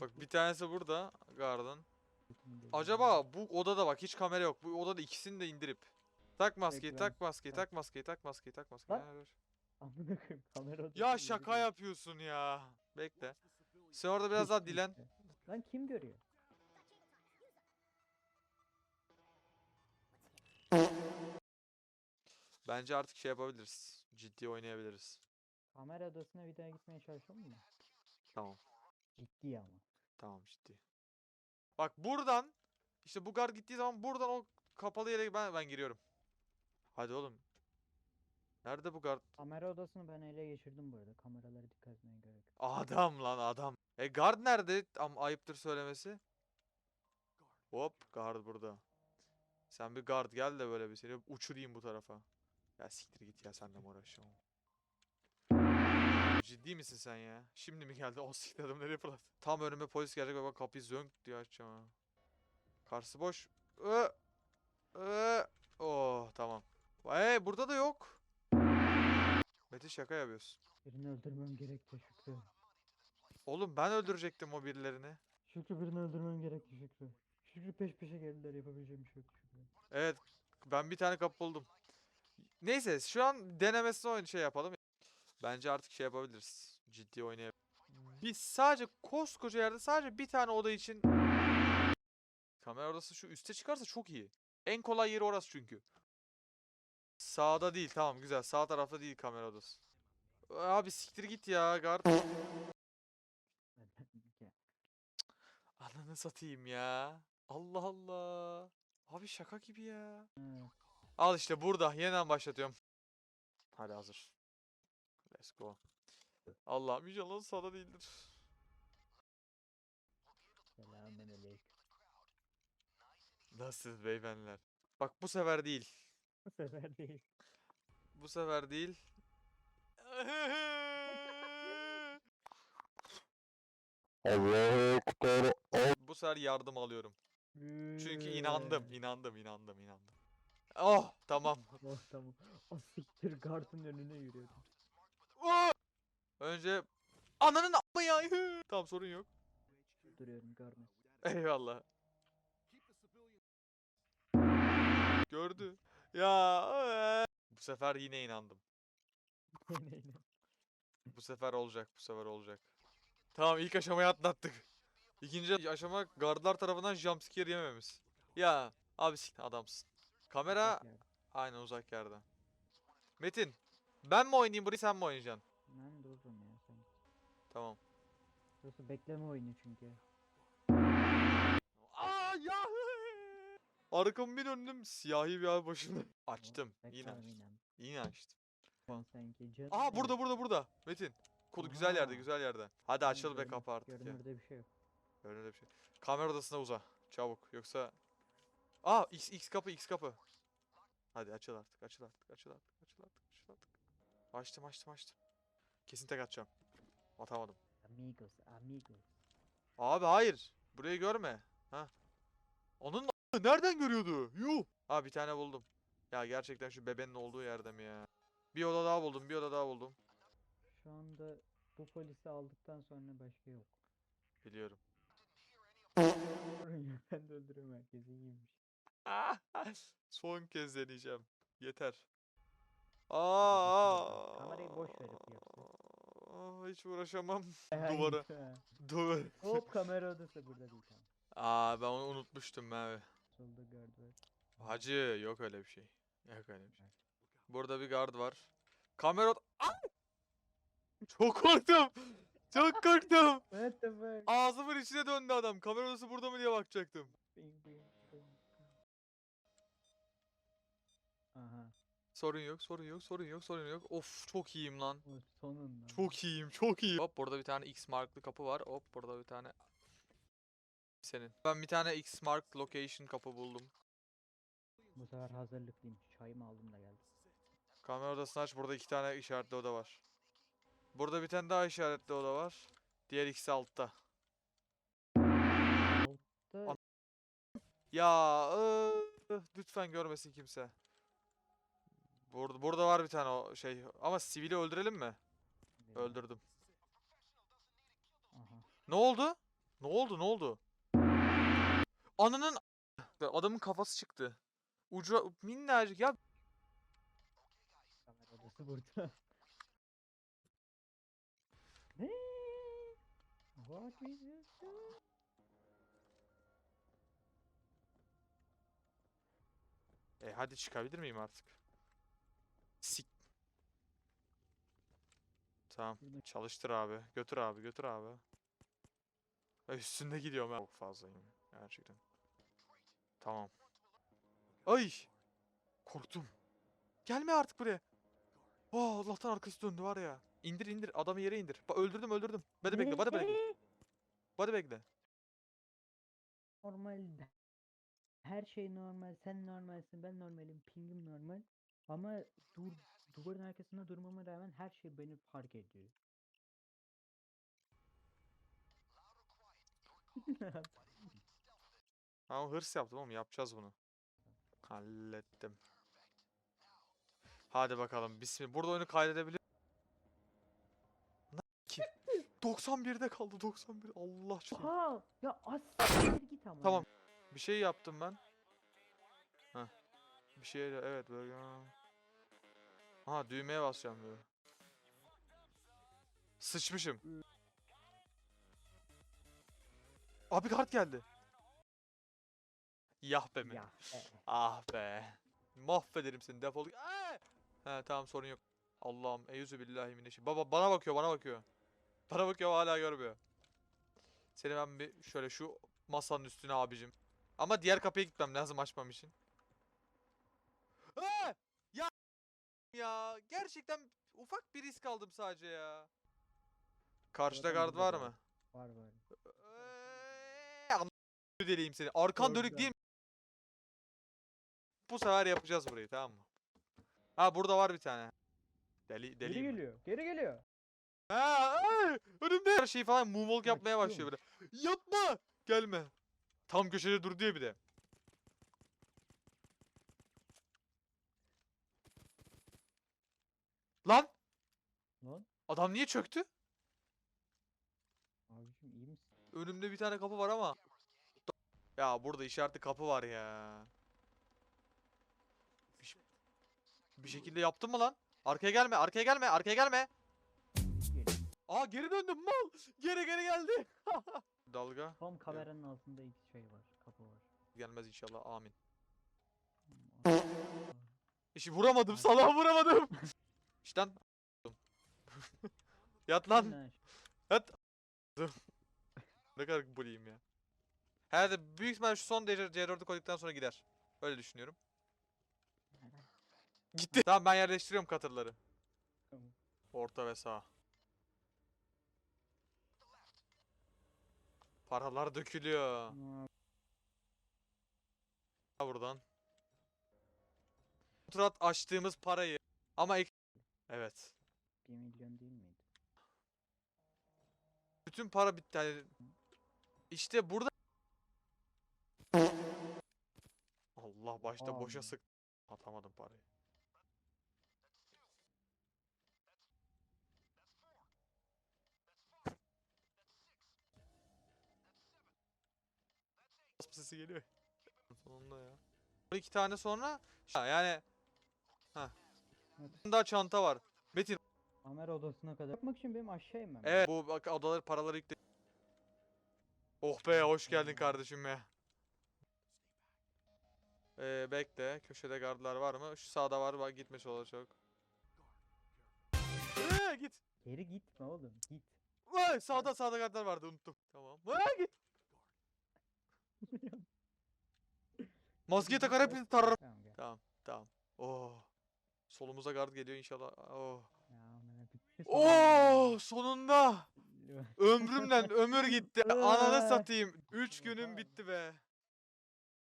Bak bir tanesi burada. Garden. Acaba bu odada bak hiç kamera yok. Bu odada ikisini de indirip. Tak maskeyi, tak maskeyi, tak. tak maskeyi, tak maskeyi, tak maskeyi. Lan. Ver. Amına koyayım kamera Ya şaka yapıyorsun ya. Bekle. Sen orada biraz daha dilen. Lan kim görüyor? Bence artık şey yapabiliriz. Ciddi oynayabiliriz. Kamera odasına bir daha gitmeye çalışalım mı? Tamam. Ciddi ama. Tamam ciddi. Bak buradan işte bu guard gittiği zaman buradan o kapalı yere ben ben giriyorum. Hadi oğlum. Nerede bu guard? Kamera odasını ben ele geçirdim bu arada. Kameralara dikkat etmeye gerek yok. Adam lan adam. E guard nerede? Ama ayıptır söylemesi. Hop guard burada. Sen bir guard gel de böyle bir seni uçurayım bu tarafa. Ya siktir git ya senle uğraşacağım? Ciddi misin sen ya? Şimdi mi geldi? O siktir adam nereye fırlattı? Tam önüme polis gelecek bak kapıyı zönk diye açacağım ha. Karşısı boş. Ö, ö. Oh tamam. Hey burada da yok. Mete şaka yapıyorsun. Birini öldürmem gerekti Şükrü. Oğlum ben öldürecektim o birilerini. Şükrü birini öldürmem gerekti Şükrü. Şükrü peş peşe geldiler yapabileceğim bir şey yok Şükrü. Evet ben bir tane kapı buldum. Neyse şu an denemesine oyun şey yapalım. Bence artık şey yapabiliriz. Ciddi oynayabiliriz. Biz sadece koskoca yerde sadece bir tane oda için kamera odası şu üste çıkarsa çok iyi. En kolay yeri orası çünkü. Sağda değil tamam güzel sağ tarafta değil kamera odası. Abi siktir git ya guard. Ya, Ananı satayım ya. Allah Allah. Abi şaka gibi ya. Al işte burada. Yeniden başlatıyorum. Hadi hazır. Let's go. Allah'ım inşallah sağda değildir. Selamünaleyküm. Nasıl beyefendiler? Bak bu sefer değil. Bu sefer değil. Bu sefer değil. Allahu Ekber. bu sefer yardım alıyorum. Çünkü inandım, inandım, inandım, inandım. Oh, tamam. Oh tamam. O siktir kartın önüne yürüyorum. Önce ananın amma ya. tamam sorun yok. Duruyorum görme. Eyvallah. Gördü. Ya. eee. Bu sefer yine inandım. Bu sefer olacak, bu sefer olacak. Tamam ilk aşamayı atlattık. İkinci aşama gardlar tarafından jumpscare yememiz. Ya abi adamsın. Kamera aynen uzak yerde. Metin ben mi oynayayım burayı sen mi oynayacaksın? Ben dururum ya sen. Tamam. Burası bekleme oyunu çünkü. Aa ya. Arkamı bir döndüm siyahi bir abi başımda. Açtım. Yine açtım. Yine açtım. Sen sanki canım. Aa burada burada burada. Metin. Kolu güzel yerde Aha. güzel yerde. Hadi açıl be kapı artık ya. Görünürde bir şey yok. Öyle bir şey. Kamera odasına uza. Çabuk. Yoksa... Aa X, X kapı X kapı. Hadi açıl artık açıl artık açıl artık açıl artık. Açtım açtım açtım. Kesin tek atacağım. Atamadım. Amigos, amigos. Abi hayır. Burayı görme. Ha. Onun nereden görüyordu? Yuh. Ha bir tane buldum. Ya gerçekten şu bebenin olduğu yerde mi ya? Bir oda daha buldum. Bir oda daha buldum. Şu anda bu polisi aldıktan sonra başka yok. Biliyorum. Ben de öldürüyorum herkesi iyiymiş. Son kez deneyeceğim. Yeter. Aa, Hiç uğraşamam. Duvara. ha. Duvar. Hop kamera odası burada değil tamam. Aa ben onu unutmuştum abi. Solda gördü. Hacı yok öyle bir şey. Yok öyle bir şey. Burada bir guard var. Kamera... Aa! Çok korktum. Çok korktum. What the fuck? Ağzımın içine döndü adam. Kamera odası burada mı diye bakacaktım. Bing, bing. Sorun yok, sorun yok, sorun yok, sorun yok. Of çok iyiyim lan. Sonunda. Çok iyiyim, çok iyiyim. Hop burada bir tane X marklı kapı var. Hop burada bir tane senin. Ben bir tane X mark location kapı buldum. Bu sefer hazırlıklıyım. Çayımı aldım da geldim. Kamera odasını aç. Burada iki tane işaretli oda var. Burada bir tane daha işaretli oda var. Diğer ikisi altta. Altta Ya ıı, lütfen görmesin kimse. Burada, burada var bir tane o şey. Ama sivili öldürelim mi? Veya- Öldürdüm. Aha. Ne oldu? Ne oldu ne oldu? Ananın adamın kafası çıktı. Ucu minnacık ya Kamera odası burada. ne? What is this? E hadi çıkabilir miyim artık? Tamam. Çalıştır abi. Götür abi. Götür abi. Üstünde gidiyorum ben. Çok fazlayım. Gerçekten. Tamam. Ay! Korktum. Gelme artık buraya. Oh, Allah'tan arkası döndü var ya. İndir indir. Adamı yere indir. Bak öldürdüm öldürdüm. Body bekle. Body bekle. Body bekle. Normal. Her şey normal. Sen normalsin. Ben normalim. Pingim normal. Ama dur duvarın arkasında durmama rağmen her şey beni fark ediyor. Tamam hırs yaptım oğlum yapacağız bunu. Hallettim. Hadi bakalım bismillah. Burada oyunu kaydedebiliyor. Ne ki? 91'de kaldı 91. Allah aşkına. Aa, ya as git ama. Tamam. Bir şey yaptım ben. Heh. Bir şey evet böyle. Aha düğmeye basacağım böyle. Sıçmışım. Abi kart geldi. Yah be mi? Ya. Ah be. Mahvederim seni defol. Aa! He tamam sorun yok. Allah'ım eyüzü billahi mineşşeytan. Baba bana bakıyor bana bakıyor. Bana bakıyor hala görmüyor. Seni ben bir şöyle şu masanın üstüne abicim. Ama diğer kapıya gitmem lazım açmam için. Aa! Gerçekten ufak bir risk aldım sadece ya. Karşıda Zaten gard var mı? Var var. Eee, deliyim seni. Arkan dönük Orada. değil mi? Bu sefer yapacağız burayı tamam mı? Ha burada var bir tane. Deli Geri deliyim. ben. geliyor. Geri geliyor. Ha, ay, önümde her şey falan moonwalk Ya, yapmaya başlıyor böyle. Yapma! Gelme. Tam köşede dur diye bir de. Lan! Lan. Adam niye çöktü? Abiciğim iyi misin? Önümde bir tane kapı var ama. Ya burada işaretli kapı var ya. Bir, bir şekilde yaptın mı lan? Arkaya gelme, arkaya gelme, arkaya gelme. Aa geri döndüm mal. Geri geri geldi. Dalga Tam kameranın altında iki şey var. Kapı var. gelmez inşallah. Amin. İşi vuramadım, Ay. salağa vuramadım. İşte lan. Yat lan. Yat. ne kadar bullyim ya. Herhalde büyük ihtimalle şu son derece C4'ü koyduktan sonra gider. Öyle düşünüyorum. Gitti. Tamam ben yerleştiriyorum katırları. Orta ve sağ. Paralar dökülüyor. Buradan. Kontrat açtığımız parayı. Ama ek- Evet. Bir milyon değil miydi? Bütün para bitti. Yani işte burada Allah başta boşa Amin. sık. Atamadım parayı. Basma sesi geliyor. Sonunda ya. 12 tane sonra Ha, yani Evet. daha çanta var. Metin Kamera odasına kadar. Bakmak için benim aşağı inmem. Evet bu bak odaları paraları yükle. Oh be hoş geldin kardeşim be. Ee, bekle köşede gardlar var mı? Şu sağda var bak gitme sola çok. Ee, git. Geri gitme oğlum. Git. Vay, sağda sağda gardlar vardı unuttum. Tamam. Vay, git. Maskeyi takar hepinizi tararım. Tamam. Tamam tamam. Oh. Solumuza gard geliyor inşallah. Oh. Ya amına bitti Oh sonunda. Ömrümden ömür gitti. Ananı satayım. 3 günüm bitti be.